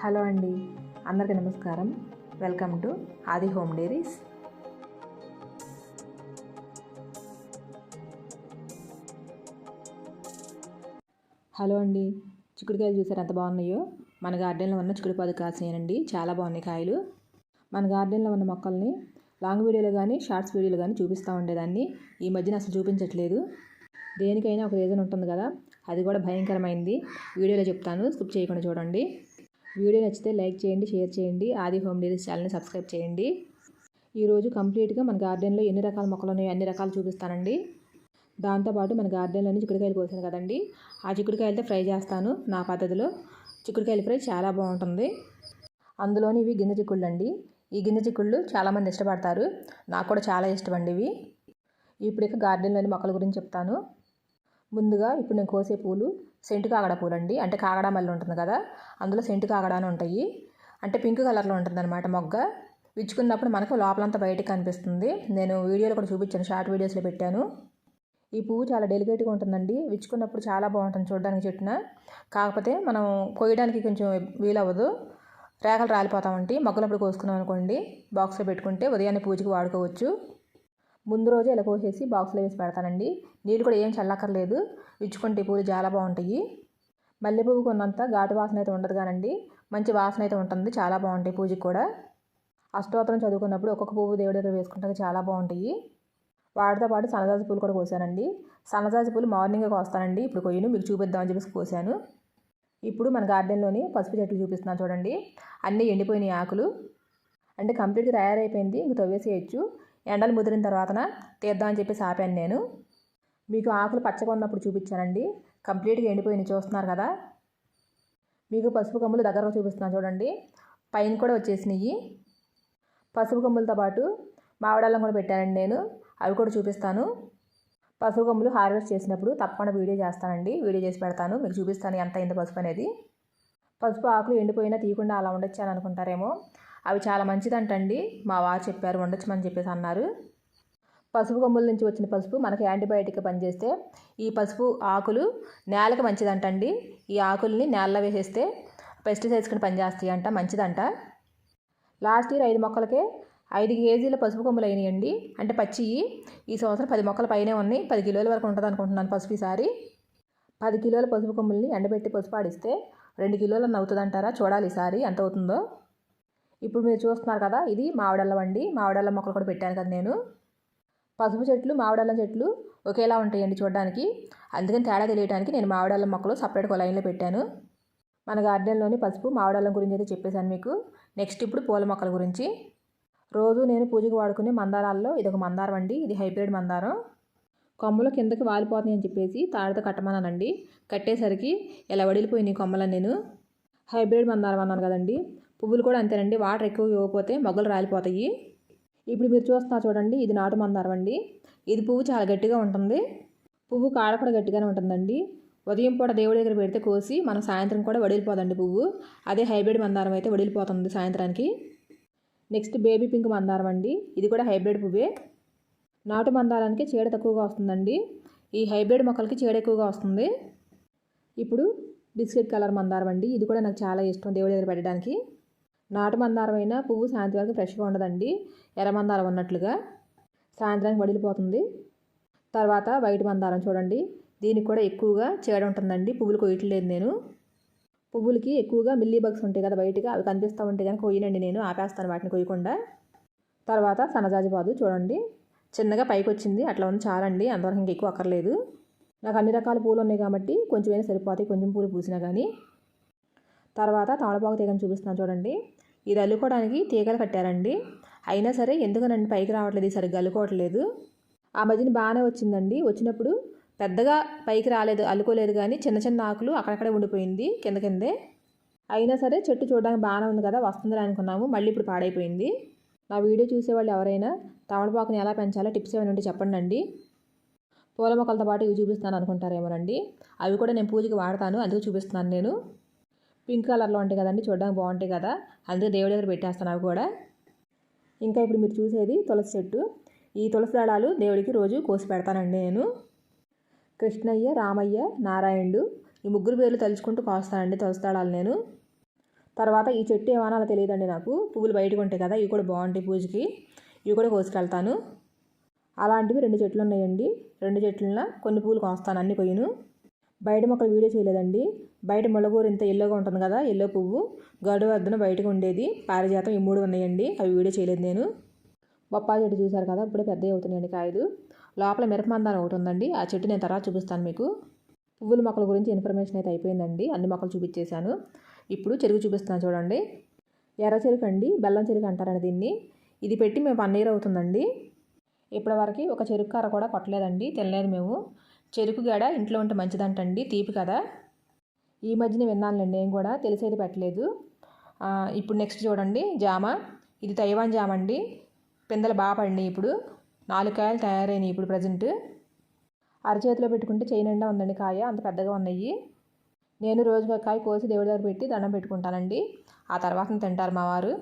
Hello అండి అందరికీ నమస్కారం. Welcome to Aadi home diaries. Hello అండి చిక్కుడుకాయలు చూసారు ఎంత బాగున్నాయో? మన గార్డెన్లో ఉన్న చిక్కుడుపాదు కాసినాయండి చాలా బాగున్నాయి కాయలు. మన గార్డెన్లో ఉన్న మొక్కల్ని లాంగ్ వీడియోలో కానీ షార్ట్స్ వీడియోలు కానీ చూపిస్తూ ఉండేదాన్ని. ఈ మధ్యన అసలు చూపించట్లేదు. దేనికైనా ఒక రీజన్ ఉంటుంది కదా అది కూడా భయంకరమైంది. వీడియోలో చెప్తాను స్కిప్ చేయకుండా చూడండి. వీడియో నచ్చితే లైక్ చేయండి షేర్ చేయండి. ఆది హోమ్ డైరీస్ ఛానల్ని సబ్స్క్రైబ్ చేయండి. ఈరోజు కంప్లీట్గా మన గార్డెన్లో ఎన్ని రకాల మొక్కలు ఉన్నాయో అన్ని రకాలు చూపిస్తానండి. దాంతోపాటు మన గార్డెన్లోని చిక్కుడుకాయలు కోసాను కదండి. ఆ చిక్కుడుకాయలతో ఫ్రై చేస్తాను నా పద్ధతిలో. చిక్కుడుకాయలు ఫ్రై చాలా బాగుంటుంది. అందులోని ఇవి గింజ చిక్కుళ్ళు అండి ఈ గింజ చిక్కుళ్ళు చాలామంది ఇష్టపడతారు. నాకు కూడా చాలా ఇష్టం అండి ఇవి. ఇప్పుడు ఇక గార్డెన్లోని మొక్కల గురించి చెప్తాను. ముందుగా ఇప్పుడు నేను కోసే పూలు సెంటు కాగడ పూలండి. అంటే కాగడ మల్లి ఉంటుంది కదా అందులో సెంటు కాగడ అని ఉంటాయి. అంటే పింక్ కలర్లో ఉంటుంది అనమాట మొగ్గ. విచ్చుకున్నప్పుడు మనకు లోపలంతా బయటకు కనిపిస్తుంది. నేను వీడియోలో కూడా చూపించాను షార్ట్ వీడియోస్లో పెట్టాను. ఈ పువ్వు చాలా డెలికేట్గా ఉంటుందండి. విచ్చుకున్నప్పుడు చాలా బాగుంటుంది చూడడానికి చెట్టున. కాకపోతే మనం కొయ్యడానికి కొంచెం వీలవ్వదు. రేఖలు రాలిపోతామంటే మొగ్గలప్పుడు కోసుకున్నాం అనుకోండి బాక్స్లో పెట్టుకుంటే ఉదయాన్నే పూజకి వాడుకోవచ్చు. ముందు రోజే ఇలా కోసేసి బాక్స్లో వేసి పెడతానండి. నీళ్ళు కూడా ఏం చల్లక్కర్లేదు. విచ్చుకుంటే పూలు చాలా బాగుంటాయి. మల్లె పువ్వు కొన్నంత ఘాటు వాసన అయితే ఉండదు కానండి. మంచి వాసన అయితే ఉంటుంది. చాలా బాగుంటాయి పూజకి కూడా. అష్టోత్తరం చదువుకున్నప్పుడు ఒక్కొక్క పువ్వు దేవుడి దగ్గర వేసుకుంటే చాలా బాగుంటాయి. వాటితో పాటు సన్నజాజి పూలు కూడా కోసానండి. సన్నజాజి పూలు మార్నింగే కోస్తానండి. ఇప్పుడు కొయ్యను మీకు చూపిద్దామని చెప్పేసి కోసాను. ఇప్పుడు మన గార్డెన్లోని పసుపు చెట్లు చూపిస్తున్నాను చూడండి. అన్నీ ఎండిపోయినాయి ఆకులు. అంటే కంప్లీట్గా తయారైపోయింది. ఇంక తవ్వేసేయచ్చు. ఎండలు ముదిరిన తర్వాతన తీద్దామని చెప్పేసి ఆపాను నేను. మీకు ఆకులు పచ్చగా ఉన్నప్పుడు చూపించానండి. కంప్లీట్గా ఎండిపోయినాయి చూస్తున్నారు కదా. మీకు పసుపు కమ్ములు దగ్గరగా చూపిస్తున్నాను చూడండి. పైన కూడా వచ్చేసినాయి. పసుపు కమ్ములతో పాటు మామిడాలం కూడా పెట్టానండి నేను. అవి కూడా చూపిస్తాను. పసుపు కమ్ములు హార్వెస్ట్ చేసినప్పుడు తప్పకుండా వీడియో చేస్తానండి. వీడియో చేసి పెడతాను. మీకు చూపిస్తాను ఎంత అయింది పసుపు అనేది. పసుపు ఆకులు ఎండిపోయినా తీయకుండా అలా ఉండొచ్చు అని అనుకుంటారేమో. అవి చాలా మంచిదంటండి. మా వారు చెప్పారు ఉండొచ్చమని చెప్పేసి అన్నారు. పసుపు కొమ్ముల నుంచి వచ్చిన పసుపు మనకి యాంటీబయాటిక్ పనిచేస్తే ఈ పసుపు ఆకులు నేలకు మంచిదంటండి. ఈ ఆకుల్ని నేలలో వేసేస్తే పెస్టిసైడ్స్ కింద పనిచేస్తాయి అంట మంచిదంట. లాస్ట్ ఇయర్ ఐదు మొక్కలకే ఐదు కేజీల పసుపు కొమ్ములు అయినాయండి. అంటే పచ్చి ఈ సంవత్సరం పది మొక్కల పైనే ఉన్నాయి. పది కిలోల వరకు ఉంటుంది అనుకుంటున్నాను పసుపు ఈసారి. పది కిలోల పసుపు కొమ్ముల్ని ఎండబెట్టి పసుపు ఆడిస్తే రెండు కిలోలు అవుతుందంటారా చూడాలి ఈసారి ఎంత అవుతుందో ఇప్పుడు మీరు చూస్తున్నారు కదా ఇది మామిడల్లం అండి మామిడల్లం మొక్కలు కూడా పెట్టాను కదా నేను. పసుపు చెట్లు మామిడల్లం చెట్లు ఒకేలా ఉంటాయండి చూడడానికి. అందుకని తేడా తెలియడానికి నేను మామిడల్లం మొక్కలు సపరేట్గా లైన్లో పెట్టాను. మన గార్డెన్లోని పసుపు మామిడల్లం గురించి అయితే చెప్పేశాను మీకు. నెక్స్ట్ ఇప్పుడు పూల మొక్కల గురించి. రోజు నేను పూజకు వాడుకునే మందారాల్లో ఇది ఒక మందారం అండి. ఇది హైబ్రిడ్ మందారం. కొమ్మలు కిందకి వాలిపోతున్నాయి అని చెప్పేసి తాడితో కట్టమన్నానండి. కట్టేసరికి ఇలా వడిలిపోయినాయి కొమ్మలని నేను. హైబ్రిడ్ మందారం అన్నాను కదండి. పువ్వులు కూడా అంతేనండి. వాటర్ ఎక్కువ ఇవ్వకపోతే మొగ్గలు రాలిపోతాయి. ఇప్పుడు మీరు చూస్తున్నా చూడండి ఇది నాటు మందారం అండి. ఇది పువ్వు చాలా గట్టిగా ఉంటుంది. పువ్వు కాడ కూడా గట్టిగానే ఉంటుందండి. ఉదయం పూట దేవుడి దగ్గర పెడితే కోసి మనం సాయంత్రం కూడా వడిలిపోదండి పువ్వు. అదే హైబ్రిడ్ మందారం అయితే వడిలిపోతుంది సాయంత్రానికి. నెక్స్ట్ బేబీ పింక్ మందారం అండి. ఇది కూడా హైబ్రిడ్ పువ్వే. నాటు మందారానికి చీడ తక్కువగా వస్తుందండి. ఈ హైబ్రిడ్ మొక్కలకి చీడ ఎక్కువగా వస్తుంది. ఇప్పుడు బిస్కెట్ కలర్ మందారం అండి. ఇది కూడా నాకు చాలా ఇష్టం దేవుడి దగ్గర పెట్టడానికి. నాటు మందారమైన పువ్వు సాయంత్రం ఫ్రెష్గా ఉండదండి. ఎర్ర మందారం ఉన్నట్లుగా సాయంత్రానికి వడిలిపోతుంది. తర్వాత వైట్ మందారం చూడండి. దీనికి కూడా ఎక్కువగా చీడ ఉంటుందండి. పువ్వులు కొయ్యట్లేదు నేను. పువ్వులకి ఎక్కువగా మిల్లీ బగ్స్ ఉంటాయి కదా బయటగా అవి కనిపిస్తూ ఉంటే కనుక కొయ్యనండి నేను. ఆపేస్తాను వాటిని కొయ్యకుండా. తర్వాత సన్నజాజి పాదు చూడండి. చిన్నగా పైకి వచ్చింది. అట్లా ఉంది చాలండి. అంతవరకు ఇంకా ఎక్కువ అక్కర్లేదు. నాకు అన్ని రకాల పూలు ఉన్నాయి కాబట్టి కొంచెమైనా సరిపోతాయి. కొంచెం పూలు పూసినా కానీ తర్వాత తామలపాకు తీగని చూపిస్తున్నాను చూడండి. ఇది అల్లుకోవడానికి తీగలు కట్టారండి. అయినా సరే ఎందుకనండి పైకి రావట్లేదు? సరిగ్గా అల్లుకోవట్లేదు. ఆ మధ్యన బాగానే వచ్చిందండి. వచ్చినప్పుడు పెద్దగా పైకి రాలేదు అల్లుకోలేదు కానీ చిన్న చిన్న ఆకులు అక్కడక్కడే ఉండిపోయింది కింద కిందే. అయినా సరే చెట్టు చూడడానికి బాగానే ఉంది కదా వస్తుందని అనుకున్నాము. మళ్ళీ ఇప్పుడు పాడైపోయింది. నా వీడియో చూసేవాళ్ళు ఎవరైనా తమలపాకుని ఎలా పెంచాలో టిప్స్ ఏమైనా ఉంటే చెప్పండి అండి పూల మొక్కలతో పాటు ఇవి చూపిస్తాను అనుకుంటారేమోనండి. అవి కూడా నేను పూజకి వాడతాను అందుకు చూపిస్తున్నాను నేను. పింక్ కలర్లో ఉంటాయి కదండి చూడడానికి బాగుంటాయి కదా. అందుకే దేవుడి దగ్గర పెట్టేస్తాను అవి కూడా. ఇంకా ఇప్పుడు మీరు చూసేది తులసి చెట్టు. ఈ తులసి దళాలు దేవుడికి రోజు కోసి పెడతానండి నేను. కృష్ణయ్య రామయ్య నారాయణుడు ఈ ముగ్గురు పేర్లు తలుచుకుంటూ కోస్తానండి తులసి దళాలు నేను. తర్వాత ఈ చెట్టు ఏమన్నా తెలియదండి నాకు. పువ్వులు బయటకు ఉంటాయి కదా ఇవి కూడా బాగుంటాయి పూజకి. ఇవి కూడా కోసుకెళ్తాను. అలాంటివి రెండు చెట్లు ఉన్నాయండి. రెండు చెట్లలో కొన్ని పూలు కోస్తాను అన్ని కొయ్యను బయట మొక్కలు వీడియో చేయలేదండి. బయట ములగూరు ఇంత ఎల్లోగా ఉంటుంది కదా ఎల్లో పువ్వు. గడు వద్దన బయటకు ఉండేది. పారిజాతం ఈ మూడు ఉన్నాయండి. అవి వీడియో చేయలేదు నేను. బొప్పాయి చెట్టు చూశారు కదా ఇప్పుడే పెద్దవి అవుతున్నాయండి కాయలు. లోపల మిరపమందారం ఒకటి ఉందండి. ఆ చెట్టు నేను తర్వాత చూపిస్తాను మీకు. పువ్వుల మొక్కల గురించి ఇన్ఫర్మేషన్ అయితే అయిపోయిందండి. అన్ని మొక్కలు చూపించేశాను. ఇప్పుడు చెరుకు చూపిస్తాను చూడండి. ఎర్ర చెరుకు అండి. బెల్లం చెరుకు అంటారండి దీన్ని. ఇది పెట్టి మేము వన్ ఇయర్ అవుతుందండి. ఇప్పటివరకు ఒక చెరుకు కార కూడా కొట్టలేదండి. తినలేదు మేము. చెరుకు గడ ఇంట్లో ఉంటే మంచిదంటండి తీపి కదా. ఈ మధ్యన విన్నానులేండి నేను కూడా తెలిసేది పెట్టలేదు. ఇప్పుడు నెక్స్ట్ చూడండి జామ. ఇది తైవాన్ జామ అండి. పిందెలు బాగా పడినాయి ఇప్పుడు. నాలుగు కాయలు తయారైనాయి ఇప్పుడు ప్రజెంట్ అరచేతిలో పెట్టుకుంటే చేయి నిండా ఉందండి కాయ అంత పెద్దగా ఉన్నాయి. నేను రోజుగా కాయ కోసి దేవుడి దగ్గర పెట్టి దండం పెట్టుకుంటానండి. ఆ తర్వాత తింటారు మా వారు.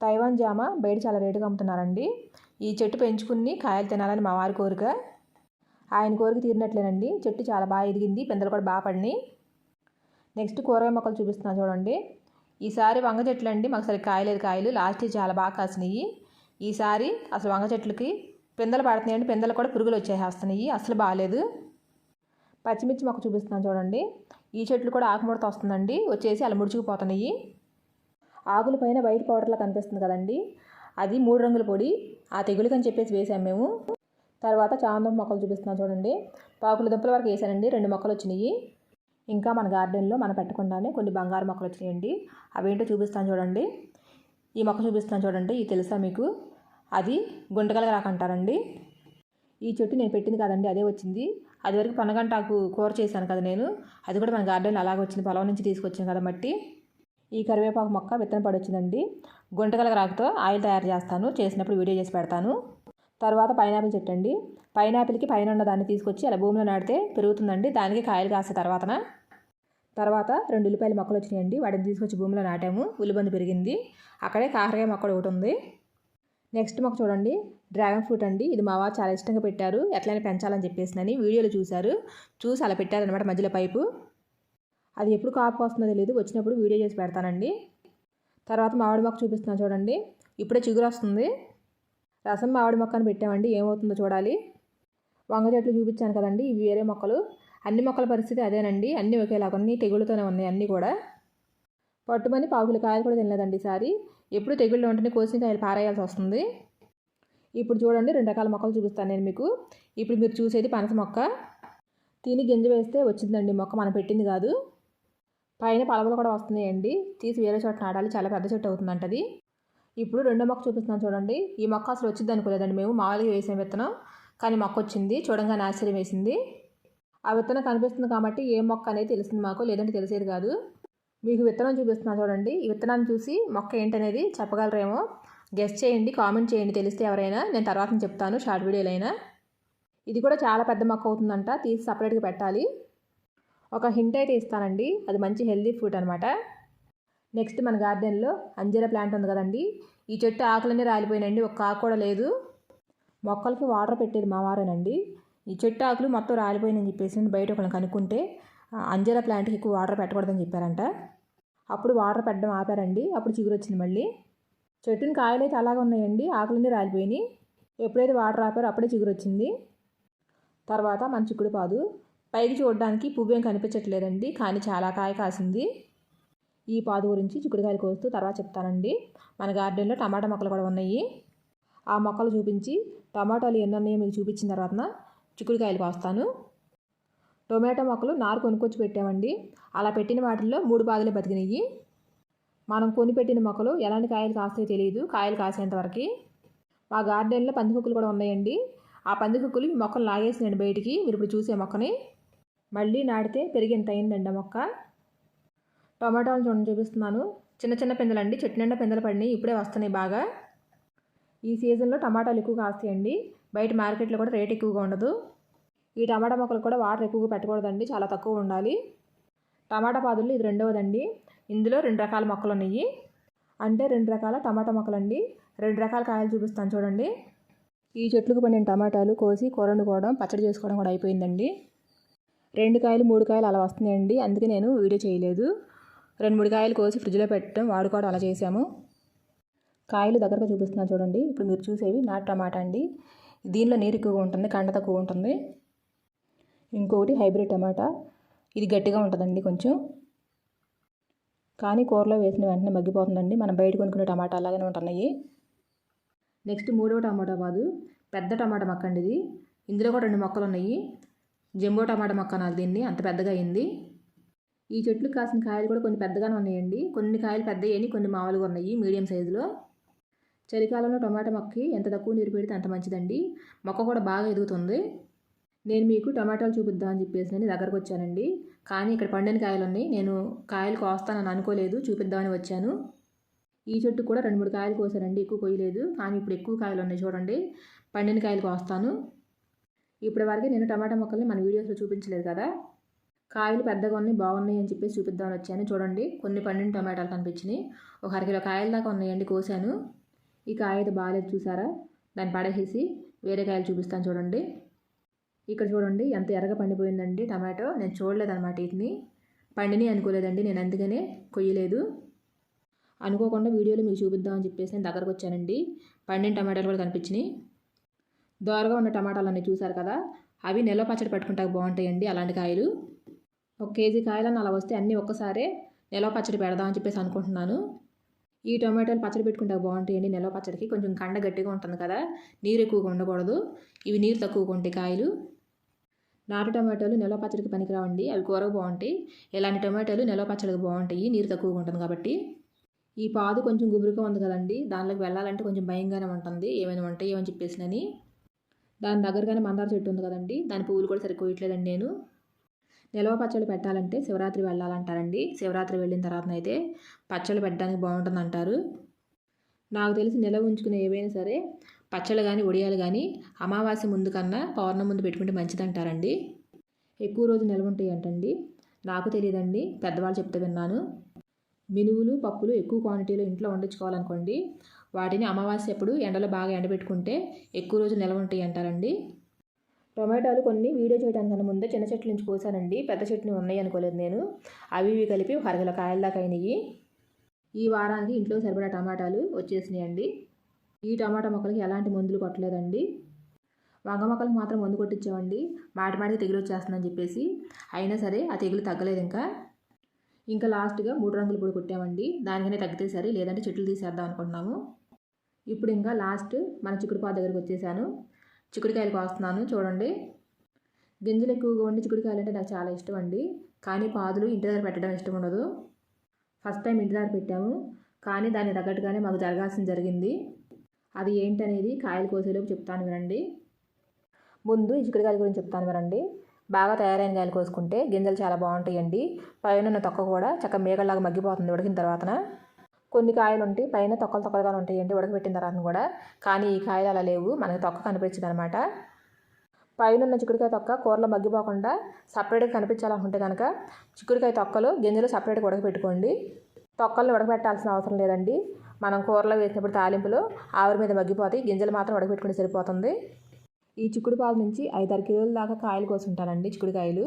తైవాన్ జామ బయట చాలా రేటుగా అమ్ముతున్నారండి. ఈ చెట్టు పెంచుకుని కాయలు తినాలని మా వారి కోరిక. ఆయన కోరిక తీరినట్లేనండి. చెట్టు చాలా బాగా ఎదిగింది. పిందెలు కూడా బాగా పడినాయి. నెక్స్ట్ కూరగాయ మొక్కలు చూపిస్తున్నాను చూడండి. ఈసారి వంగ చెట్లు అండి. మాకు సరిగ్గా కాయలేదు కాయలు. లాస్ట్ ఇయర్ చాలా బాగా కాసినాయి. ఈసారి అసలు వంగ చెట్లకి పిందెలు పడుతున్నాయండి. పిందెలు కూడా పురుగులు వచ్చేసేస్తున్నాయి అసలు బాగాలేదు. పచ్చిమిర్చి మొక్క చూపిస్తున్నాను చూడండి. ఈ చెట్లు కూడా ఆకుముడత వస్తుందండి. వచ్చేసి అలా ముడుచుకుపోతున్నాయి. ఆకుల పైన వైట్ పౌడర్లా కనిపిస్తుంది కదండి. అది మూడు రంగుల పొడి. ఆ తెగులకని చెప్పేసి వేసాం మేము. తర్వాత చామంతి మొక్కలు చూపిస్తున్నాను చూడండి. పాకుల దుంపల వరకు వేసానండి. రెండు మొక్కలు వచ్చినాయి. ఇంకా మన గార్డెన్లో మనం పెట్టకుండానే కొన్ని బంగారు మొక్కలు వచ్చినాయండి. అవేంటో చూపిస్తాను చూడండి. ఈ మొక్క చూపిస్తాను చూడండి. ఇది తెలుసా మీకు? అది గుంటకల రాకంటారండి ఈ చెట్టు నేను పెట్టింది కదండి. అదే వచ్చింది. అది వరకు పనగంటాకు కూర చేశాను కదా నేను. అది కూడా మన గార్డెన్లో అలాగే వచ్చింది. పొలం నుంచి తీసుకొచ్చాను కదా మట్టి. ఈ కరివేపాకు మొక్క విత్తనం పడొచ్చిందండి గుంటకల రాకతో రాకుతో ఆయిల్ తయారు చేస్తాను. చేసినప్పుడు వీడియో చేసి పెడతాను. తర్వాత పైనాపిల్ చెట్టు అండి పైనాపిల్కి పైన ఉన్న దాన్ని తీసుకొచ్చి అలా భూమిలో నాటితే పెరుగుతుందండి. దానికి కాయలు కాసే తర్వాతన తర్వాత రెండు ఉల్లిపాయల మొక్కలు వచ్చినాయండి. వాటిని తీసుకొచ్చి భూమిలో నాటాము. ఉల్లిబంది పెరిగింది. అక్కడే కాకరకాయ మొక్క ఒకటి ఉంది. నెక్స్ట్ మొక్క చూడండి. డ్రాగన్ ఫ్రూట్ అండి. ఇది మా వారు చాలా ఇష్టంగా పెట్టారు. ఎట్లయినా పెంచాలని చెప్పేసినని వీడియోలో చూశారు. చూసి అలా పెట్టారనమాట మధ్యలో పైపు. అది ఎప్పుడు కాపు వస్తుందో తెలియదు వచ్చినప్పుడు వీడియో చేసి పెడతానండి. తర్వాత మామిడి మొక్క చూపిస్తున్నాను చూడండి. ఇప్పుడే చిగురు వస్తుంది. రసం మామిడి మొక్కను పెట్టామండి. ఏమవుతుందో చూడాలి. వంగ చెట్లు చూపించాను కదండి. ఇవి వేరే మొక్కలు. అన్ని మొక్కల పరిస్థితి అదేనండి. అన్నీ ఒకేలా కొన్ని తెగుళ్ళతోనే ఉన్నాయి అన్నీ కూడా. పట్టుమని పావుకుల కాయలు కూడా తినలేదండి ఈసారి. ఎప్పుడు తెగుళ్ళు ఉంటేనే కోసిన కాయలు పారేయాల్సి వస్తుంది. ఇప్పుడు చూడండి. రెండు రకాల మొక్కలు చూపిస్తాను నేను మీకు. ఇప్పుడు మీరు చూసేది పనస మొక్క. తిని గింజ వేస్తే వచ్చిందండి. మొక్క మనం పెట్టింది కాదు. పైన పలవలు కూడా వస్తున్నాయండి. తీసి వేరే చోట నాటాలి. చాలా పెద్ద చెట్టు అవుతుందంట అది ఇప్పుడు రెండో మొక్క చూపిస్తున్నాను చూడండి. ఈ మొక్క అసలు వచ్చింది అనుకోలేదండి మేము. మామూలుగా వేసాం విత్తనం. కానీ మొక్క వచ్చింది. చూడంగానే ఆశ్చర్యం వేసింది. ఆ విత్తనం కనిపిస్తుంది కాబట్టి ఏ మొక్క అనేది తెలిసింది మాకు. లేదంటే తెలిసేది కాదు. మీకు విత్తనం చూపిస్తున్నా చూడండి. ఈ విత్తనాన్ని చూసి మొక్క ఏంటనేది చెప్పగలరేమో? గెస్ట్ చేయండి కామెంట్ చేయండి. తెలిస్తే ఎవరైనా నేను తర్వాత చెప్తాను షార్ట్ వీడియోలో అయినా. ఇది కూడా చాలా పెద్ద మొక్క అవుతుందంట. తీసి సపరేట్గా పెట్టాలి. ఒక హింట్ అయితే ఇస్తానండి. అది మంచి హెల్దీ ఫ్రూట్ అనమాట నెక్స్ట్ మన గార్డెన్లో అంజీర ప్లాంట్ ఉంది కదండి. ఈ చెట్టు ఆకులన్నీ రాలిపోయినండి ఒక ఆకు కూడా లేదు. మొక్కలకి వాటర్ పెట్టేది మా వారేనండి. ఈ చెట్టు ఆకులు మొత్తం రాలిపోయినని చెప్పేసి బయట ఒకరిని కనుక్కుంటే అంజీర ప్లాంట్కి ఎక్కువ వాటర్ పెట్టకూడదని చెప్పారంట. అప్పుడు వాటర్ పెట్టడం ఆపారండి. అప్పుడు చిగురు వచ్చింది మళ్ళీ. చెట్టుని కాయలు అయితే అలాగే ఉన్నాయండి. ఆకులన్నీ రాలిపోయినాయి. ఎప్పుడైతే వాటర్ ఆపారో అప్పుడే చిగురు వచ్చింది తర్వాత మన చిక్కుడు పాదు పైకి చూడడానికి పువ్వు ఏం కనిపించట్లేదండి. కానీ చాలా కాయ కాసింది. ఈ పాదు గురించి చిక్కుడుకాయలు కోస్తూ తర్వాత చెప్తానండి. మన గార్డెన్లో టమాటా మొక్కలు కూడా ఉన్నాయి. ఆ మొక్కలు చూపించి టమాటాలు ఎన్ని ఉన్నాయో మీకు చూపించిన తర్వాత చిక్కుడుకాయలు కోస్తాను. టొమాటో మొక్కలు నారు కొనుక్కొచ్చి పెట్టామండి. అలా పెట్టిన వాటిల్లో మూడు పాదులే బతికినాయి. మనం కొని పెట్టిన మొక్కలు ఎలాంటి కాయలు కాస్తాయో తెలియదు కాయలు కాసేంతవరకు మా గార్డెన్లో పందికొక్కులు కూడా ఉన్నాయండి. ఆ పందికొక్కులు మొక్కలు లాగేసినాయండి బయటికి. మీరు ఇప్పుడు చూసే మొక్కని. మళ్ళీ నాటితే పెరిగేంత అయిందండి ఆ మొక్క? టమాటాలు చూడండి చూపిస్తున్నాను. చిన్న చిన్న పిందెలండి చెట్టు నిండా పిందెలు పడినాయి ఇప్పుడే వస్తున్నాయి బాగా. ఈ సీజన్లో టమాటాలు ఎక్కువ కాస్తాయండి. బయట మార్కెట్లో కూడా రేట్ ఎక్కువగా ఉండదు. ఈ టమాటా మొక్కలు కూడా వాటర్ ఎక్కువగా పెట్టకూడదండి చాలా తక్కువ ఉండాలి. టమాటా పాదుల్లో ఇది రెండవదండి. ఇందులో రెండు రకాల మొక్కలు ఉన్నాయి. అంటే రెండు రకాల టమాటా మొక్కలు అండి రెండు రకాల కాయలు చూపిస్తాను చూడండి. ఈ చెట్లకు పండిన టమాటాలు కోసి కూర వండుకోవడం పచ్చడి చేసుకోవడం కూడా అయిపోయిందండి. రెండు కాయలు మూడు కాయలు అలా వస్తున్నాయండి. అందుకే నేను వీడియో చేయలేదు. రెండు మూడు కాయలు కోసి ఫ్రిడ్జ్లో పెట్టడం వాడుకోవడం అలా చేసాము కాయలు దగ్గరగా చూపిస్తున్నాను చూడండి. ఇప్పుడు మీరు చూసేవి నాటు టమాటా అండి. దీనిలో నీరు ఎక్కువగా ఉంటుంది కండ తక్కువ ఉంటుంది. ఇంకొకటి హైబ్రిడ్ టమాటా. ఇది గట్టిగా ఉంటుందండి కొంచెం. కానీ కూరలో వేసిన వెంటనే మగ్గిపోతుందండి. మనం బయట కొనుక్కునే టమాటా అలాగనే ఉంటున్నాయి. నెక్స్ట్ మూడవ టమాటా కాదు పెద్ద టమాటా మొక్క అండి ఇది. ఇందులో కూడా రెండు మొక్కలు ఉన్నాయి. జంబో టమాటా మొక్క అనాలి దీన్ని అంత పెద్దగా అయింది. ఈ చెట్లు కాసిన కాయలు కూడా కొన్ని పెద్దగానే ఉన్నాయండి. కొన్ని కాయలు పెద్దవి కొన్ని మామూలుగా ఉన్నాయి మీడియం సైజులో. చలికాలంలో టమాటా మొక్కకి ఎంత తక్కువ నీరు పెడితే అంత మంచిదండి. మొక్క కూడా బాగా ఎదుగుతుంది. నేను మీకు టమాటాలు చూపిద్దామని చెప్పేసి నేను దగ్గరకు వచ్చానండి. కానీ ఇక్కడ పండిన కాయలు ఉన్నాయి. నేను కాయలు కోస్తానని అనుకోలేదు చూపిద్దామని వచ్చాను. ఈ చెట్టు కూడా రెండు మూడు కాయలు కోసానండి ఎక్కువ కొయ్యలేదు. కానీ ఇప్పుడు ఎక్కువ కాయలు ఉన్నాయి చూడండి. పండిన కాయలు కోస్తాను. ఇప్పటి వరకు నేను టమాటా మొక్కల్ని మన వీడియోస్లో చూపించలేదు కదా. కాయలు పెద్దగా ఉన్నాయి బాగున్నాయి అని చెప్పేసి చూపిద్దామని వచ్చాను. చూడండి కొన్ని పండిన టమాటాలు కనిపించినాయి. ఒక అరకిలో కాయల దాకా ఉన్నాయండి కోసాను. ఈ కాయ అయితే బాగాలేదు చూసారా? దాన్ని పడేసేసి వేరే కాయలు చూపిస్తాను చూడండి. ఇక్కడ చూడండి ఎంత ఎర్రగా పండిపోయిందండి టమాటో. నేను చూడలేదన్నమాట వీటిని. పండిని అనుకోలేదండి నేను అందుకనే కొయ్యలేదు. అనుకోకుండా వీడియోలో మీకు చూపిద్దామని చెప్పేసి నేను దగ్గరకు వచ్చానండి. పండిన టమాటాలు కూడా కనిపించినాయి. దోరగా ఉన్న టమాటాలు అన్నీ చూసారు కదా? అవి నెల పచ్చడి పట్టుకుంటాక బాగుంటాయండి అలాంటి కాయలు. ఒక కేజీ కాయలను అలా వస్తే అన్నీ ఒక్కసారే నిల్వ పచ్చడి పెడదాం అని చెప్పేసి అనుకుంటున్నాను. ఈ టొమాటోలు పచ్చడి పెట్టుకుంటే బాగుంటాయండి. నిల్వ పచ్చడికి కొంచెం కండ గట్టిగా ఉంటుంది కదా నీరు ఎక్కువగా ఉండకూడదు. ఇవి నీరు తక్కువగా ఉంటాయి కాయలు. నాటు టొమాటోలు నిల్వ పచ్చడికి పనికిరావండి. అవి కూరకు బాగుంటాయి. ఇలాంటి టొమాటోలు నిల్వ పచ్చడికి బాగుంటాయి? నీరు తక్కువగా ఉంటుంది కాబట్టి. ఈ పాదు కొంచెం గుబురుగా ఉంది కదండి. దానిలోకి వెళ్ళాలంటే కొంచెం భయంగానే ఉంటుంది. ఏమైనా ఉంటాయి ఏమని చెప్పేసినని దాని దగ్గరగానే మందార చెట్టు ఉంది కదండి. దాని పువ్వులు కూడా సరిపోయట్లేదండి నేను. నిల్వ పచ్చళ్ళు పెట్టాలంటే శివరాత్రి వెళ్ళాలంటారండి. శివరాత్రి వెళ్ళిన తర్వాత అయితే పచ్చళ్ళు పెట్టడానికి బాగుంటుంది అంటారు నాకు తెలిసి నిల్వ ఉంచుకునే ఏవైనా సరే పచ్చళ్ళు కానీ ఒడియాలు కానీ అమావాస్య ముందు కన్నా పౌర్ణం ముందు పెట్టుకుంటే మంచిది అంటారండి ఎక్కువ రోజు నిల్వ ఉంటాయి అంటండి నాకు తెలియదండి. పెద్దవాళ్ళు చెప్తే విన్నాను. మినువులు పప్పులు ఎక్కువ క్వాంటిటీలో ఇంట్లో వండించుకోవాలనుకోండి. వాటిని అమావాస్య అప్పుడు ఎండలో బాగా ఎండబెట్టుకుంటే ఎక్కువ రోజు నిల్వ ఉంటాయి అంటారండి టొమాటోలు కొన్ని వీడియో చేయడానికన్నా ముందే చిన్న చెట్ల నుంచి కోసానండి. పెద్ద చెట్లు ఉన్నాయి అనుకోలేదు నేను. అవి ఇవి కలిపి ఒక అరగల కాయల దాకా అయినాయి. ఈ వారానికి ఇంట్లో సరిపడా టమాటాలు వచ్చేసినాయండి. ఈ టమాటా మొక్కలకి ఎలాంటి మందులు కొట్టలేదండి. వంగ మొక్కలకు మాత్రం మందు కొట్టించామండి. మాటి మాటికి తెగులు వచ్చేస్తుందని చెప్పేసి. అయినా సరే ఆ తెగులు తగ్గలేదు ఇంకా. ఇంకా లాస్ట్గా మూడు రంగులు పొడి కొట్టామండి. దానికనే తగ్గితే సరే లేదంటే చెట్లు తీసేద్దాం అనుకుంటున్నాము. ఇప్పుడు ఇంకా లాస్ట్ మన చిక్కుడుపాత దగ్గరికి వచ్చేసాను. చిక్కుడుకాయలు కోస్తున్నాను చూడండి. గింజలు ఎక్కువగా ఉండి చిక్కుడుకాయలు అంటే నాకు చాలా ఇష్టం అండి. కానీ పాదులు ఇంటి దగ్గర పెట్టడం ఇష్టం ఉండదు. ఫస్ట్ టైం ఇంటి దగ్గర పెట్టాము. కానీ దాన్ని తగ్గట్టుగానే మాకు జరగాల్సింది జరిగింది. అది ఏంటనేది కాయలు కోసేలోపు చెప్తాను వినండి. ముందు ఈ చిక్కుడుకాయల గురించి చెప్తాను వినండి. బాగా తయారైన కాయలు కోసుకుంటే గింజలు చాలా బాగుంటాయండి. పైన తొక్క కూడా చక్క మేకల్లాగా మగ్గిపోతుంది ఉడికిన తర్వాత కొన్ని కాయలు ఉంటాయి పైన తొక్కలు తొక్కలుగా ఉంటాయండి ఉడకబెట్టిన తర్వాత కూడా. కానీ ఈ కాయలు అలా లేవు. మనకి తొక్క కనిపించదు అనమాట పైన ఉన్న చిక్కుడుకాయ తొక్క కూరలో మగ్గిపోకుండా సపరేట్గా కనిపించాలనుకుంటే కనుక చిక్కుడుకాయ తొక్కలు గింజలు సపరేట్గా ఉడకబెట్టుకోండి. తొక్కల్ని ఉడకబెట్టాల్సిన అవసరం లేదండి. మనం కూరలో వేసినప్పుడు తాలింపులు ఆవిరి మీద మగ్గిపోతాయి. గింజలు మాత్రం ఉడకబెట్టుకుంటే సరిపోతుంది. ఈ చిక్కుడు పాలు నుంచి ఐదారు కిలోల దాకా కాయలు కోసి ఉంటానండి చిక్కుడుకాయలు.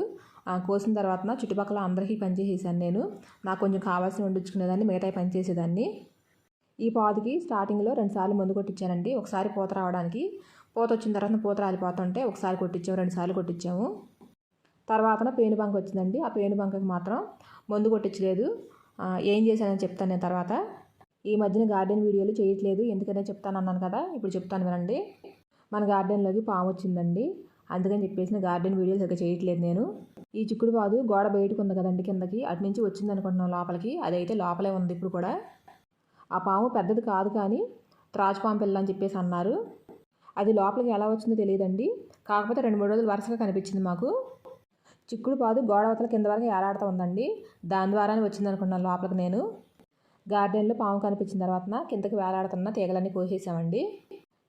కోసిన తర్వాత చుట్టుపక్కల అందరికీ పనిచేసేసాను నేను. నాకు కొంచెం కావాల్సిన వండించుకునేదాన్ని మిగతా పనిచేసేదాన్ని ఈ పాదుకి స్టార్టింగ్లో రెండుసార్లు మందు కొట్టించానండి. ఒకసారి పూత రావడానికి పూత వచ్చిన తర్వాత పూత రాలిపోతుంటే ఒకసారి కొట్టించాము రెండుసార్లు కొట్టించాము. తర్వాత పేనుబంక వచ్చిందండి. ఆ పేను బంకకి మాత్రం మందు కొట్టించలేదు. ఏం చేశానని చెప్తాను నేను తర్వాత. ఈ మధ్యన గార్డెన్ వీడియోలు చేయట్లేదు. ఎందుకనే చెప్తాను అన్నాను కదా ఇప్పుడు చెప్తాను వినండి. మన గార్డెన్లోకి పాము వచ్చిందండి. అందుకని చెప్పేసి గార్డెన్ వీడియోస్ సరిగ్గా చేయట్లేదు నేను. ఈ చిక్కుడు పాదు గోడ బయటకు ఉంది కదండి కిందకి. అటు నుంచి వచ్చింది అనుకుంటున్నాం లోపలికి. అదైతే లోపలే ఉంది ఇప్పుడు కూడా. ఆ పాము పెద్దది కాదు కానీ త్రాచుపాము పిల్ల అని చెప్పేసి అన్నారు. అది లోపలికి ఎలా వచ్చిందో తెలియదండి. కాకపోతే రెండు మూడు రోజులు వరుసగా కనిపించింది మాకు. చిక్కుడు పాదు గోడ అవతల కింద వరకు ఏలాడుతూ ఉందండి. దాని ద్వారానే వచ్చింది అనుకున్నాను లోపలికి నేను. గార్డెన్లో పాము కనిపించిన తర్వాత కిందకి వేలాడుతున్న తీగలన్నీ కోసేసామండి.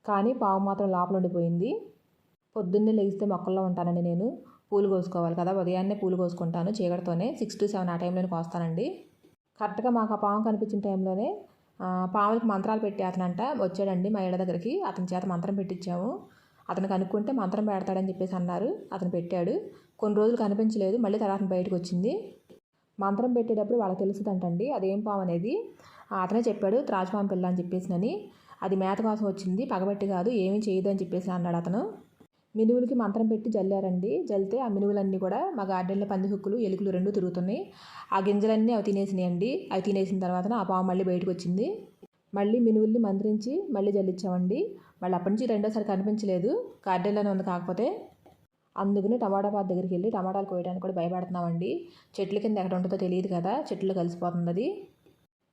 కానీ పాము మాత్రం లోపల ఉండిపోయింది. పొద్దున్నే లెగిస్తే మొక్కల్లో ఉంటానండి నేను. పూలు కోసుకోవాలి కదా ఉదయాన్నే పూలు కోసుకుంటాను. చీకటితోనే సిక్స్ టు సెవెన్ ఆ టైంలోనే కోస్తానండి. కరెక్ట్గా మాకు ఆ పాము కనిపించిన టైంలోనే పాములకు మంత్రాలు పెట్టి అతనంట వచ్చాడండి మా ఇళ్ళ దగ్గరికి. అతని చేత మంత్రం పెట్టించాము అతను కనుక్కుంటే మంత్రం పెడతాడని చెప్పేసి అన్నారు. అతను పెట్టాడు. కొన్ని రోజులు కనిపించలేదు. మళ్ళీ తర్వాత బయటకు వచ్చింది. మంత్రం పెట్టేటప్పుడు వాళ్ళకి తెలుస్తుందంటండి. అదేం పాము అనేది? అతనే చెప్పాడు త్రాజపాము పిల్ల అని చెప్పేసినని. అది మేత కోసం వచ్చింది. పగబట్టి కాదు ఏమీ చేయదు అని చెప్పేసి అన్నాడు అతను. మినువులకి మంత్రం పెట్టి జల్లారండి. జల్లితే ఆ మినువులన్నీ కూడా మా గార్డెన్లో పంది హుక్కులు ఎలుకలు రెండు తిరుగుతున్నాయి. ఆ గింజలన్నీ అవి తినేసినాయండి. అవి తినేసిన తర్వాత ఆ పాము మళ్ళీ బయటకు వచ్చింది. మళ్ళీ మినువుల్ని మంత్రించి మళ్ళీ జల్లించామండి మళ్ళీ అప్పటి నుంచి రెండోసారి కనిపించలేదు. గార్డెన్లోనే ఉంది కాకపోతే అందుకని టమాటా పాత దగ్గరికి వెళ్ళి టమాటాలు కోయడానికి కూడా భయపడుతున్నామండి. చెట్ల కింద ఎక్కడ ఉంటుందో తెలియదు కదా చెట్లు కలిసిపోతుంది అది.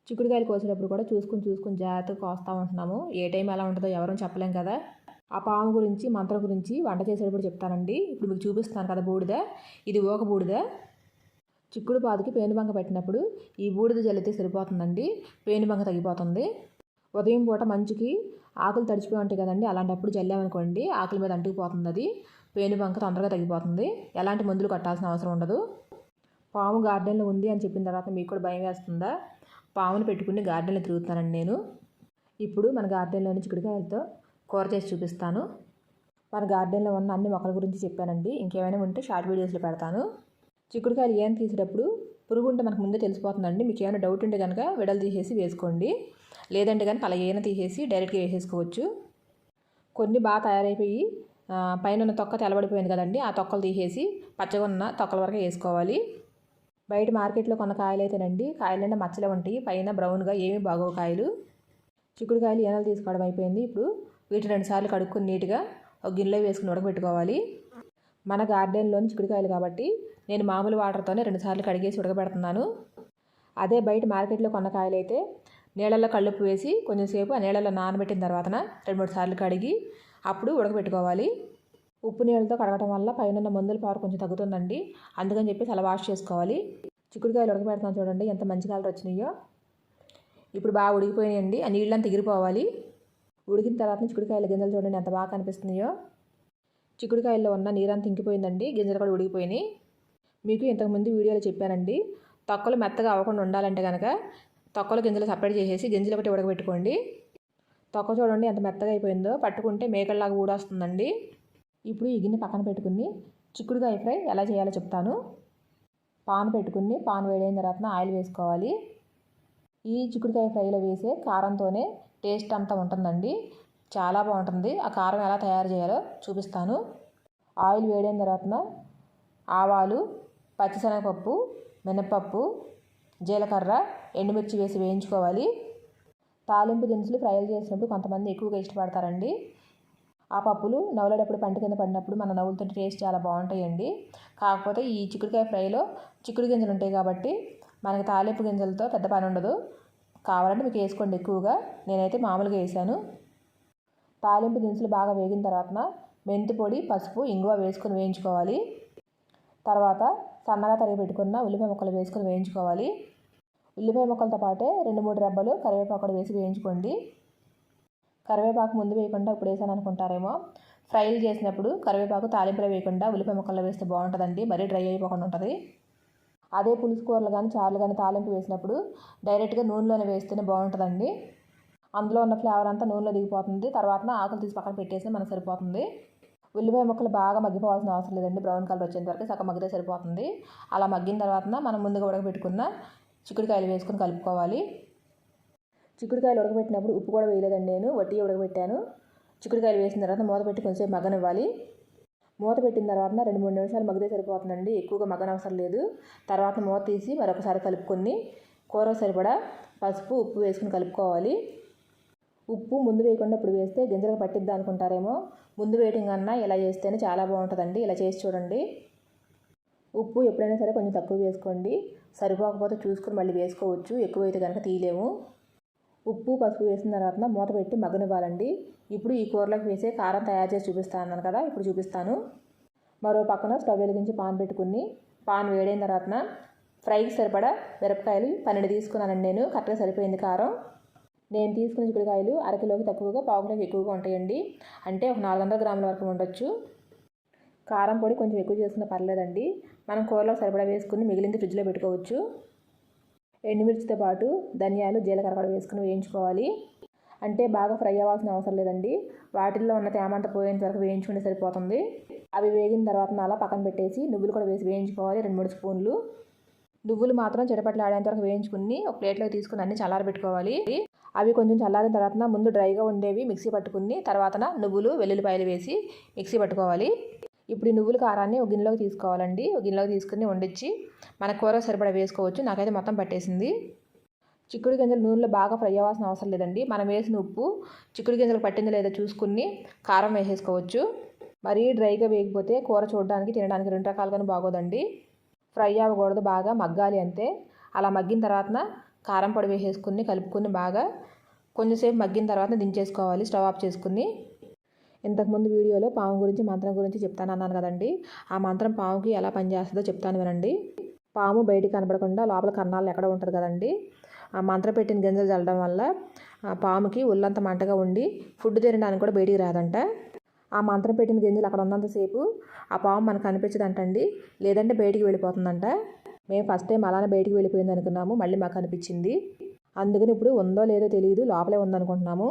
చిక్కుడుకాయలు కోసేటప్పుడు కూడా చూసుకుని చూసుకుని జాగ్రత్తగా కోస్తూ ఉంటున్నాము. ఏ టైం ఎలా ఉంటుందో ఎవరూ చెప్పలేం కదా. ఆ పాము గురించి మంత్రం గురించి వంట చేసేటప్పుడు చెప్తానండి. ఇప్పుడు మీకు చూపిస్తాను కదా బూడిద. ఇది ఒక బూడిద. చిక్కుడు పాదుకి పేనుబంక పెట్టినప్పుడు ఈ బూడిద జల్లితే సరిపోతుందండి. పేనుబంక తగ్గిపోతుంది. ఉదయం పూట మంచుకి ఆకులు తడిచిపోయి ఉంటాయి కదండి అలాంటప్పుడు జల్లామనుకోండి ఆకుల మీద అంటుకుపోతుంది అది. పేనుబంక తొందరగా తగ్గిపోతుంది. ఎలాంటి మందులు కట్టాల్సిన అవసరం ఉండదు. పాము గార్డెన్లో ఉంది అని చెప్పిన తర్వాత మీకు కూడా భయం వేస్తుందా? పాముని పెట్టుకుని గార్డెన్లో తిరుగుతానండి నేను. ఇప్పుడు మన గార్డెన్లోని చిక్కుడుకాయలతో కూర చేసి చూపిస్తాను. మన గార్డెన్లో ఉన్న అన్ని మొక్కల గురించి చెప్పానండి. ఇంకేమైనా ఉంటే షార్ట్ వీడియోస్లో పెడతాను. చిక్కుడుకాయలు ఏం తీసేటప్పుడు పురుగు ఉంటే మనకు ముందే తెలిసిపోతుందండి. మీకు ఏమైనా డౌట్ ఉంటే కనుక విడలు తీసేసి వేసుకోండి. లేదంటే కనుక అలా ఏమైనా తీసేసి డైరెక్ట్గా వేసేసుకోవచ్చు. కొన్ని బాగా తయారైపోయి పైన ఉన్న తొక్క తెల్లబడిపోయింది కదండి. ఆ తొక్కలు తీసేసి పచ్చగా ఉన్న తొక్కల వరకు వేసుకోవాలి. బయట మార్కెట్లో కొన్న కాయలు అయితేనండి కాయలు మచ్చలే ఉంటాయి. పైన బ్రౌన్గా ఏమీ బాగోవు కాయలు. చిక్కుడుకాయలు ఏనాలు తీసుకోవడం అయిపోయింది. ఇప్పుడు వీటిని రెండుసార్లు కడుక్కుని నీట్గా ఒక గిన్నెలో వేసుకుని ఉడకబెట్టుకోవాలి. మన గార్డెన్లోని చిక్కుడుకాయలు కాబట్టి నేను మామూలు వాటర్తోనే రెండుసార్లు కడిగేసి ఉడకబెడుతున్నాను. అదే బయట మార్కెట్లో కొన్న కాయలు అయితే నీళ్ళల్లో కళ్ళుప్పు వేసి కొంచెంసేపు ఆ నీళ్ళలో నానబెట్టిన తర్వాతన రెండు మూడు సార్లు కడిగి అప్పుడు ఉడకబెట్టుకోవాలి. ఉప్పు నీళ్ళతో కడగటం వల్ల పైన మందుల పవర్ కొంచెం తగ్గుతుందండి. అందుకని చెప్పేసి అలా వాష్ చేసుకోవాలి. చిక్కుడుకాయలు ఉడకబెడుతున్నాను చూడండి ఎంత మంచి కలర్ వచ్చినాయో. ఇప్పుడు బాగా ఉడికిపోయినాయండి ఆ నీళ్ళంతా ఎగిరిపోవాలి. ఉడికిన తర్వాత చిక్కుడుకాయల గింజలు చూడండి ఎంత బాగా కనిపిస్తున్నాయో. చిక్కుడుకాయల్లో ఉన్న నీరంతా ఇంకిపోయిందండి గింజలు కూడా ఉడికిపోయినాయి. మీకు ఇంతకుముందు వీడియోలో చెప్పానండి తొక్కలు మెత్తగా అవ్వకుండా ఉండాలంటే కనుక తొక్కలు గింజలు సపరేట్ చేసేసి గింజలు ఒకటి ఉడకబెట్టుకోండి. తొక్క చూడండి ఎంత మెత్తగా అయిపోయిందో పట్టుకుంటే మేకల్లాగా ఊడొస్తుందండి. ఇప్పుడు ఈ గిన్నె పక్కన పెట్టుకుని చిక్కుడుకాయ ఫ్రై ఎలా చేయాలో చెప్తాను. పాన్ పెట్టుకుని పాన్ వేడైన తర్వాత ఆయిల్ వేసుకోవాలి. ఈ చిక్కుడుకాయ ఫ్రైలో వేసే కారంతోనే టేస్ట్ అంతా ఉంటుందండి. చాలా బాగుంటుంది. ఆ కారం ఎలా తయారు చేయాలో చూపిస్తాను. ఆయిల్ వేడైన తర్వాత ఆవాలు పచ్చిశనగపప్పు మినపప్పు జీలకర్ర ఎండుమిర్చి వేసి వేయించుకోవాలి. తాలింపు దినుసులు ఫ్రైలు చేసినప్పుడు కొంతమంది ఎక్కువగా ఇష్టపడతారండి. ఆ పప్పులు నవ్వులేటప్పుడు పంట కింద పడినప్పుడు మన నవ్వులతో టేస్ట్ చాలా బాగుంటాయండి. కాకపోతే ఈ చిక్కుడుకాయ ఫ్రైలో చిక్కుడు గింజలు ఉంటాయి కాబట్టి మనకి తాలింపు గింజలతో పెద్ద పని ఉండదు. కావాలంటే మీకు వేసుకోండి ఎక్కువగా. నేనైతే మామూలుగా వేసాను. తాలింపు దినుసులు బాగా వేగిన తర్వాత మెంతి పొడి పసుపు ఇంగువ వేసుకొని వేయించుకోవాలి. తర్వాత సన్నగా తరిగి పెట్టుకున్న ఉల్లిపాయ ముక్కలు వేసుకొని వేయించుకోవాలి. ఉల్లిపాయ ముక్కలతో పాటే రెండు మూడు రెబ్బలు కరివేపాకు వేసి వేయించుకోండి. కరివేపాకు ముందు వేయకుండా ఇప్పుడు వేసాను అనుకుంటారేమో. ఫ్రైలు చేసినప్పుడు కరివేపాకు తాలింపులో వేయకుండా ఉల్లిపాయ ముక్కల్లో వేస్తే బాగుంటుందండి. మరీ డ్రై అయిపోకుండా ఉంటుంది. అదే పులుసు కూరలు కానీ చారులు కానీ తాలింపు వేసినప్పుడు డైరెక్ట్గా నూనెలోనే వేస్తేనే బాగుంటుందండి. అందులో ఉన్న ఫ్లేవర్ అంతా నూనెలో దిగిపోతుంది. తర్వాత ఆకులు తీసి పక్కన పెట్టేసి మనకు సరిపోతుంది. ఉల్లిపాయ ముక్కలు బాగా మగ్గిపోవాల్సిన అవసరం లేదండి. బ్రౌన్ కలర్ వచ్చేంత వరకు సగం మగ్గితే సరిపోతుంది. అలా మగ్గిన తర్వాత మనం ముందుగా ఉడకబెట్టుకున్న చిక్కుడుకాయలు వేసుకొని కలుపుకోవాలి. చిక్కుడుకాయలు ఉడకబెట్టినప్పుడు ఉప్పు కూడా వేయలేదండి నేను. వట్టి ఉడకబెట్టాను. చిక్కుడుకాయలు వేసిన తర్వాత మూత పెట్టి కొంచెంసేపు మగ్గనివ్వాలి. మూత పెట్టిన తర్వాత రెండు మూడు నిమిషాలు మగ్గితే సరిపోతుందండి. ఎక్కువగా మగ్గనవసరం లేదు. తర్వాత మూత తీసి మరొకసారి కలుపుకొని కూర సరిపడా పసుపు ఉప్పు వేసుకుని కలుపుకోవాలి. ఉప్పు ముందు వేయకుండా ఇప్పుడు వేస్తే గింజలకు పట్టిద్దా అనుకుంటారేమో. ముందు వేయటం కన్నా ఇలా చేస్తేనే చాలా బాగుంటుందండి. ఇలా చేసి చూడండి. ఉప్పు ఎప్పుడైనా సరే కొంచెం తక్కువ వేసుకోండి. సరిపోకపోతే చూసుకుని మళ్ళీ వేసుకోవచ్చు. ఎక్కువ అయితే కనుక తీయలేము. ఉప్పు పసుపు వేసిన తర్వాత మూత పెట్టి మగ్గనివ్వాలండి. ఇప్పుడు ఈ కూరలోకి వేసే కారం తయారు చేసి చూపిస్తాను అన్నాను కదా ఇప్పుడు చూపిస్తాను. మరో పక్కన స్టవ్ వెలిగించి పాన్ పెట్టుకుని పాన్ వేడైన తర్వాత ఫ్రైకి సరిపడా మిరపకాయలు పన్నెండు తీసుకున్నానండి నేను కరెక్ట్గా సరిపోయింది కారం. నేను తీసుకున్న చిక్కుడుకాయలు అరకిలోకి తక్కువగా పావుకిలోకి ఎక్కువగా ఉంటాయండి. అంటే ఒక నాలుగు వందల గ్రాముల వరకు ఉండొచ్చు. కారం పొడి కొంచెం ఎక్కువ చేసుకున్న పర్లేదండి. మనం కూరలో సరిపడా వేసుకుని మిగిలింది ఫ్రిడ్జ్లో పెట్టుకోవచ్చు. ఎండుమిర్చితో పాటు ధనియాలు జీలకర్ర కూడా వేసుకుని వేయించుకోవాలి. అంటే బాగా ఫ్రై అవ్వాల్సిన అవసరం లేదండి. వాటిల్లో ఉన్న తేమంతా పోయేంత వరకు వేయించుకుంటే సరిపోతుంది. అవి వేగిన తర్వాత అలా పక్కన పెట్టేసి నువ్వులు కూడా వేసి వేయించుకోవాలి రెండు మూడు స్పూన్లు. నువ్వులు మాత్రం చిటపట్లాడేంత వరకు వేయించుకుని ఒక ప్లేట్లో తీసుకుని అన్ని చల్లారబెట్టుకోవాలి. అవి కొంచెం చల్లారిన తర్వాత ముందు డ్రైగా ఉండేవి మిక్సీ పట్టుకుని తర్వాత నువ్వులు వెల్లుల్లిపాయలు వేసి మిక్సీ పట్టుకోవాలి. ఇప్పుడు ఈ నువ్వుల కారాన్ని ఒక గిన్నెలోకి తీసుకోవాలండి. ఒక గిన్నెలోకి తీసుకుని వండించి మన కూర సరిపడా వేసుకోవచ్చు. నాకైతే మొత్తం పట్టేసింది. చిక్కుడు గింజలు నూనెలో బాగా ఫ్రై అవ్వాల్సిన అవసరం లేదండి. మనం వేసిన ఉప్పు చిక్కుడు గింజలకు పట్టింది లేదో చూసుకుని కారం వేసేసుకోవచ్చు. మరీ డ్రైగా వేయకపోతే కూర చూడడానికి తినడానికి రెండు రకాలుగానే బాగోదండి. ఫ్రై అవ్వకూడదు బాగా మగ్గాలి అంతే. అలా మగ్గిన తర్వాత కారం పొడి వేసేసుకుని కలుపుకుని బాగా కొంచెంసేపు మగ్గిన తర్వాత దించేసుకోవాలి స్టవ్ ఆఫ్ చేసుకుని. ఇంతకుముందు వీడియోలో పాము గురించి మంత్రం గురించి చెప్తాను అన్నాను కదండి. ఆ మంత్రం పాముకి ఎలా పనిచేస్తుందో చెప్తాను వినండి. పాము బయటికి కనపడకుండా లోపల కన్నాలు ఎక్కడ ఉంటుంది కదండి. ఆ మంత్రం పెట్టిన గింజలు చల్లడం వల్ల ఆ పాముకి ఒళ్ళంత మంటగా ఉండి ఫుడ్ తినడానికి కూడా బయటికి రాదంట. ఆ మంత్రం పెట్టిన గింజలు అక్కడ ఉన్నంతసేపు ఆ పాము మనకు కనిపించదంటండి. లేదంటే బయటికి వెళ్ళిపోతుందంట. మేము ఫస్ట్ టైం అలానే బయటికి వెళ్ళిపోయింది అనుకున్నాము మళ్ళీ మాకు అనిపించింది. అందుకని ఇప్పుడు ఉందో లేదో తెలియదు లోపలే ఉందనుకుంటున్నాము.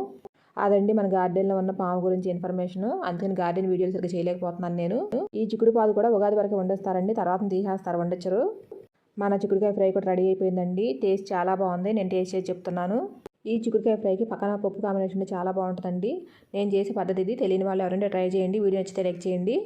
అదండి మన గార్డెన్లో ఉన్న పాము గురించి ఇన్ఫర్మేషన్ అందుకని గార్డెన్ వీడియోలు సరిగ్గా చేయలేకపోతున్నాను నేను. ఈ చిక్కుడు పాదు కూడా ఉగాది వరకు వండేస్తారండి. తర్వాత తీసేస్తారు వండొచ్చరు మన చిక్కుడుకాయ ఫ్రై కూడా రెడీ అయిపోయిందండి. టేస్ట్ చాలా బాగుంది. నేను టేస్ట్ చేసి చెప్తున్నాను. ఈ చిక్కుడుకాయ ఫ్రైకి పక్కన పప్పు కాంబినేషన్ చాలా బాగుంటుందండి. నేను చేసే పద్ధతి ఇది. తెలియని వాళ్ళు ఎవరంటే ట్రై చేయండి. వీడియో నచ్చితే లైక్ చేయండి.